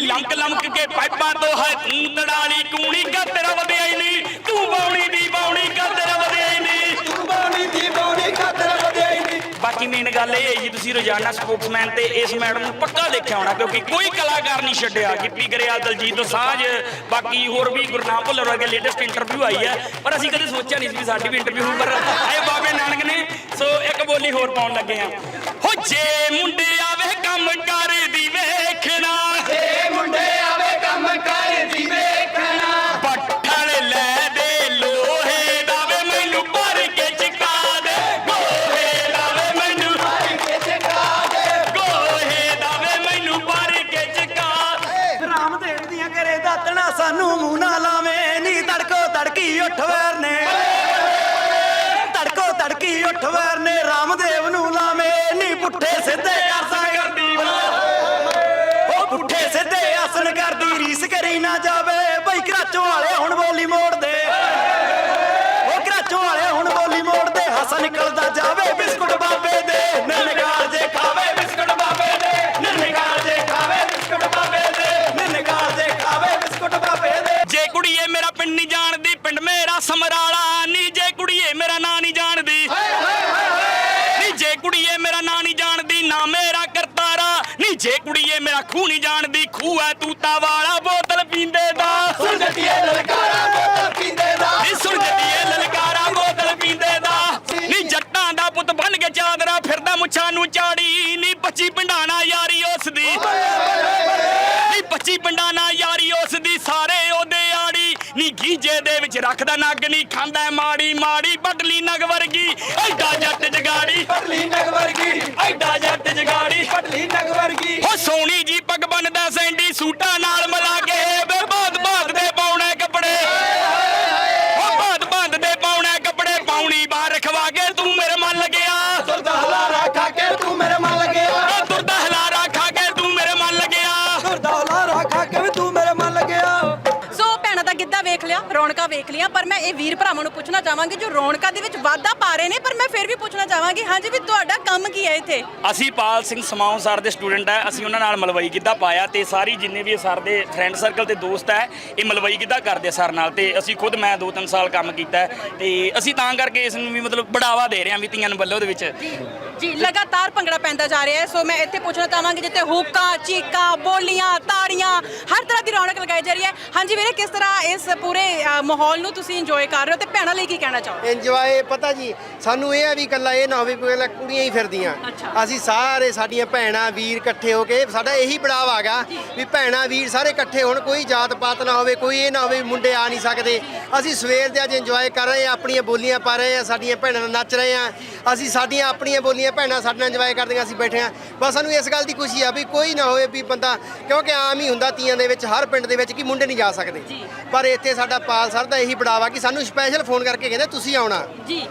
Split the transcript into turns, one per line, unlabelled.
ਲਮਕ ਲਮਕ ਕੇ ਪਾਈਪਾਂ ਤੋਂ ਹੈ ਤੂੰ ਤੜਾਲੀ ਕੂਣੀ ਕਾ ਤੇਰਾ ਵਧਿਆ ਹੀ ਨਹੀਂ ਤੂੰ ਬਾਉਣੀ ਦੀ ਬਾਉਣੀ ਕਾ ਤੇਰਾ ਵਧਿਆ ਹੀ ਨਹੀਂ
ਤੂੰ ਬਾਣੀ ਦੀ ਬਾਣੀ ਖਾਤਰ ਵਧਿਆ ਹੀ ਨਹੀਂ
ਬਾਕੀ ਮੇਨ ਗੱਲ ਇਹ ਹੈ ਜੀ ਤੁਸੀਂ ਰੋਜ਼ਾਨਾ ਸਪੋਕਸਮੈਨ ਤੇ ਇਸ ਮੈਡਮ ਨੂੰ ਪੱਕਾ ਦੇਖਿਆ ਹੋਣਾ ਕਿਉਂਕਿ ਕੋਈ ਕਲਾਕਾਰ ਨਹੀਂ ਛੱਡਿਆ। ਗਿੱਪੀ ਗਰੇਵਾਲ ਦਲਜੀਤ ਦੋਸਾਂਝ ਬਾਕੀ ਹੋਰ ਵੀ ਗੁਰਨਾਮ ਭੁੱਲਰ ਵਰਗੇ ਲੇਟੈਸਟ ਇੰਟਰਵਿਊ ਆਈ ਹੈ। ਪਰ ਅਸੀਂ ਕਦੇ ਸੋਚਿਆ ਨਹੀਂ ਸੀ ਵੀ ਸਾਡੀ ਵੀ ਇੰਟਰਵਿਊ ਪਰ ਆਏ ਬਾਬੇ ਨਾਨਕ ਨੇ। ਸੋ ਇੱਕ ਬੋਲੀ ਹੋਰ ਪਾਉਣ ਲੱਗੇ ਆ ਹੋ ਜੇ ਮੁੰਡੇ
ਪੁੱਠੇ ਸਿੱਧੇ ਆਸਨ ਕਰਦੀ ਉਹ ਪੁੱਠੇ ਸਿੱਧੇ ਆਸਨ ਕਰਦੀ, ਰੀਸ ਕਰੀ ਨਾ ਜਾਵੇ। ਬਈ ਕਰਾਚੋਂ ਵਾਲੇ ਹੁਣ ਬੋਲੀ ਮੋੜਦੇ। ਉਹ ਕਰਾਚੋਂ ਵਾਲੇ ਹੁਣ ਬੋਲੀ ਮੋੜਦੇ, ਹੱਸ ਨਿਕਲਦਾ ਜਾਵੇ।
ਨਾ ਮੇਰਾ ਕਰਤਾਰਾ ਨੀ ਜੇ ਕੁੜੀਏ ਮੇਰਾ ਖੂਹ ਨਹੀਂ ਜਾਣਦੀ ਖੂਹ ਹੈ ਤੂਤਾ ਵਾਲਾ ਬੋਤਲ ਪੀਂਦੇ ਦਾ।
ਸੁਣ ਜੱਟੀਏ ਲਲਕਾਰਾ ਬੋਤਲ ਪੀਂਦੇ ਦਾ।
ਨੀ ਸੁਣ ਜੱਟੀਏ ਲਲਕਾਰਾ ਬੋਤਲ ਪੀਂਦੇ ਦਾ। ਨੀ ਜੱਟਾਂ ਦਾ ਪੁੱਤ ਬਣ ਕੇ ਚਾਦਰਾ ਫਿਰਦਾ ਮੁੱਛਾਂ ਨੂੰ ਚਾੜੀ। ਨੀ 25 ਪਿੰਡਾਣਾ ਯਾਰੀ ਉਸ ਦੀ ਨੀ 25 ਪਿੰਡਾਣਾ ਯਾਰੀ ਉਸ ਦੀ ਸਾਰੇ ਉਹਦੇ ਆੜੀ। ਨੀ ਗੀਜੇ ਦੇ ਵਿੱਚ ਰੱਖਦਾ ਨੱਗ ਨੀ ਖਾਂਦਾ ਮਾੜੀ ਮਾੜੀ ਬਟਲੀ ਨਗ ਵਰਗੀ। ਐਡਾ ਜੱਟ ਜਗਾੜੀ।
ਪਟਲੀ ਨਗ ਵਰਗੀ।
ਐਡਾ ਜੱਟ ਜਗਾੜੀ
ਪਟਲੀ ਵਰਗੀ।
ਹੋ ਸੋਹਣੀ ਜੀ ਪੱਗ ਬੰਨਦਾ ਸੈਂਡੀ ਸੂਟਾਂ ਨਾਲ।
ਰੌਣਕਾਂ ਵੇਖ ਲਿਆ ਪਰ ਮੈਂ ਇਹ ਵੀਰ ਭਰਾਵਾਂ ਨੂੰ ਪੁੱਛਣਾ ਚਾਹਾਂਗੀ ਜੋ ਰੌਣਕਾਂ ਦੇ ਵਿੱਚ ਵਾਧਾ ਪਾ ਰਹੇ ਨੇ ਪਰ ਮੈਂ ਫਿਰ ਵੀ ਪੁੱਛਣਾ ਚਾਹਾਂਗੀ ਹਾਂਜੀ ਵੀ ਤੁਹਾਡਾ ਕੰਮ ਕੀ ਹੈ ਇੱਥੇ?
ਅਸੀਂ ਪਾਲ ਸਿੰਘ ਸਮਾਉ ਸਰ ਦੇ ਸਟੂਡੈਂਟ ਹੈ ਅਸੀਂ ਉਹਨਾਂ ਨਾਲ ਮਲਵਈ ਗਿੱਧਾ ਪਾਇਆ ਤੇ ਸਾਰੀ ਜਿੰਨੇ ਵੀ ਸਰ ਦੇ ਫਰੈਂਡ ਸਰਕਲ ਤੇ ਦੋਸਤ ਹੈ ਇਹ ਮਲਵਈ ਗਿੱਧਾ ਕਰਦੇ ਸਰ ਨਾਲ ਤੇ ਅਸੀਂ ਖੁਦ ਮੈਂ 2-3 ਸਾਲ ਕੰਮ ਕੀਤਾ ਤੇ ਅਸੀਂ ਤਾਂ ਕਰਕੇ ਇਸ ਨੂੰ ਵੀ ਮਤਲਬ ਬੜਾਵਾ ਦੇ ਰਹੇ ਹਾਂ ਵੀ ਤੀਆਂ ਨੂੰ ਬੱਲੋ ਦੇ ਵਿੱਚ।
ਜੀ ਲਗਾਤਾਰ ਭੰਗੜਾ ਪੈਂਦਾ ਜਾ ਰਿਹਾ ਹੈ ਸੋ ਮੈਂ ਇੱਥੇ ਪੁੱਛਣਾ ਚਾਹਾਂਗੀ ਜਿੱਥੇ ਹੁੱਕਾਂ ਚੀਕਾਂ ਬੋਲੀਆਂ ਤਾੜੀਆਂ ਹਰ ਤਰ੍ਹਾਂ ਦੀ ਰੌਣਕ ਲਗਾਈ ਜਾ ਰਹੀ ਹੈ। ਹਾਂਜੀ ਵੀਰੇ ਕਿਸ ਤਰ੍ਹਾਂ ਇਸ ਪੂਰੇ ਮਾਹੌਲ ਨੂੰ ਤੁਸੀਂ ਇੰਜੋਏ ਕਰ ਰਹੇ ਹੋ ਤੇ ਭੈਣਾਂ ਲਈ ਕੀ ਕਹਿਣਾ ਚਾਹੋਗੇ?
ਇੰਜੋਏ ਪਤਾ ਜੀ ਸਾਨੂੰ ਇਹ ਆ ਵੀ ਇਕੱਲਾ ਇਹ ਨਾ ਹੋਵੇ ਵੀ ਇਕੱਲਾ ਕੁੜੀਆਂ ਹੀ ਫਿਰਦੀਆਂ।
ਅੱਛਾ।
ਅਸੀਂ ਸਾਰੇ ਸਾਡੀਆਂ ਭੈਣਾਂ ਵੀਰ ਇਕੱਠੇ ਹੋ ਕੇ ਸਾਡਾ ਇਹੀ ਬੜਾਵਾ ਹੈਗਾ ਵੀ ਭੈਣਾਂ ਵੀਰ ਸਾਰੇ ਇਕੱਠੇ ਹੋਣ ਕੋਈ ਜਾਤ ਪਾਤ ਨਾ ਹੋਵੇ ਕੋਈ ਇਹ ਨਾ ਹੋਵੇ ਵੀ ਮੁੰਡੇ ਆ ਨਹੀਂ ਸਕਦੇ। ਅਸੀਂ ਸਵੇਰ ਦੇ ਅੱਜ ਇੰਜੋਏ ਕਰ ਰਹੇ ਆ ਆਪਣੀਆਂ ਬੋਲੀਆਂ ਪਾ ਰਹੇ ਆ ਸਾਡੀਆਂ ਭੈਣਾਂ ਨਾਲ ਨੱਚ ਰਹੇ ਆ ਅਸੀਂ ਸਾਡੀਆਂ ਆਪਣੀਆਂ ਬੋਲੀਆਂ ਭੈਣਾਂ ਸਾਡੇ ਨਾਲ ਇੰਜੋਏ ਕਰਦੀਆਂ ਅਸੀਂ ਬੈਠੇ ਆ ਬਸ ਸਾਨੂੰ ਇਸ ਗੱਲ ਦੀ ਖੁਸ਼ੀ ਆ ਵੀ ਕੋਈ ਨਾ ਹੋਵੇ ਵੀ ਬੰਦਾ ਕਿਉਂਕਿ ਆਮ ਹੀ ਹੁੰਦਾ ਤੀਆਂ ਦੇ ਵਿੱਚ ਹਰ ਪਿੰਡ ਦੇ ਵਿੱਚ ਕਿ ਮੁੰਡੇ ਨਹੀਂ ਜਾ ਸਕਦੇ। ਪਰ ਇੱਥੇ ਸਾਡਾ ਪਾਲ ਸਰ ਦਾ ਇਹੀ ਬੜਾਵਾ ਕਿ ਸਾਨੂੰ ਸਪੈਸ਼ਲ ਫੋਨ ਕਰਕੇ ਕਹਿੰਦੇ ਤੁਸੀਂ ਆਉਣਾ।
ਜੀ।